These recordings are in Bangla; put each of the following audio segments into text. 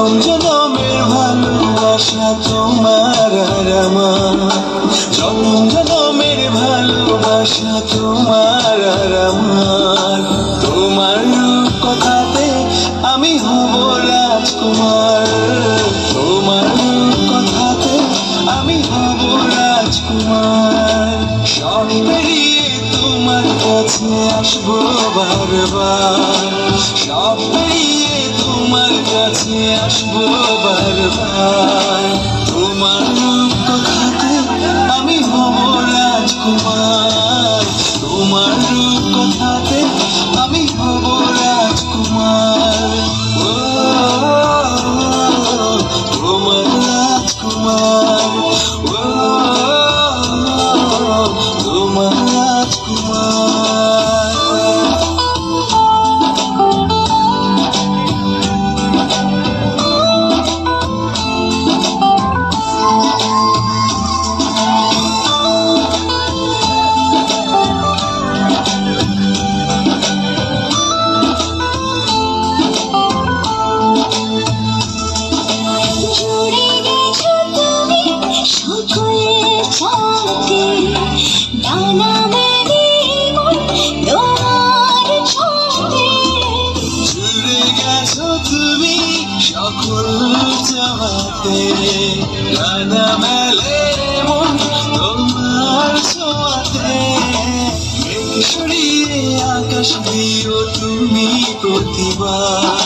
জনম জনমের ভালোবাসা তোমার আর আমার। জনম জনমের ভালোবাসা তোমার আর আমার। তোমার কথাতে আমি হব রাজকুমার। কাছে আসব বারবার। সব পেয়ে তোমার কাছে আসব বারবার। তোমার রূপ কথাতে আমি হব রাজকুমার। তোমার রূপ কথাতে আমি হব চাওয়াতে গানা মেলে মন তোমার ছোঁয়াতে মেঘ আকাশ দিও তুমি প্রতিবার।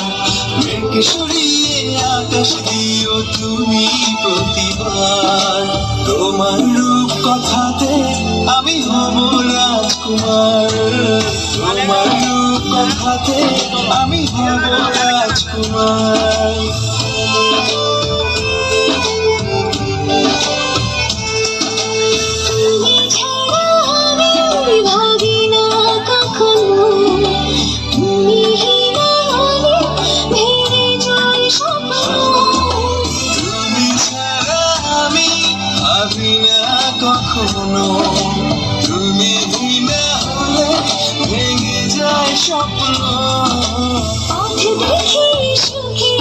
মেঘ সরিয়ে আকাশ দিও তুমি প্রতিবার। তোমার রূপ কথাতে আমি হব রাজকুমার। তোমার রূপ কথাতে আমি হব রাজকুমার। কখনো তুমি বিনা হলে ভেঙে যায় স্বপ্ন পথ দেখি সুখে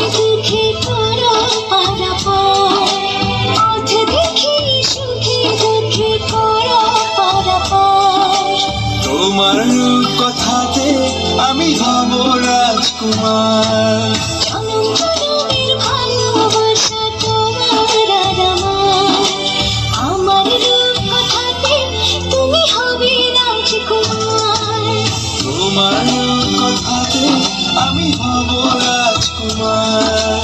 তোমার কথাতে আমি হব রাজকুমার। কথাতে আমি হব রাজকুমার।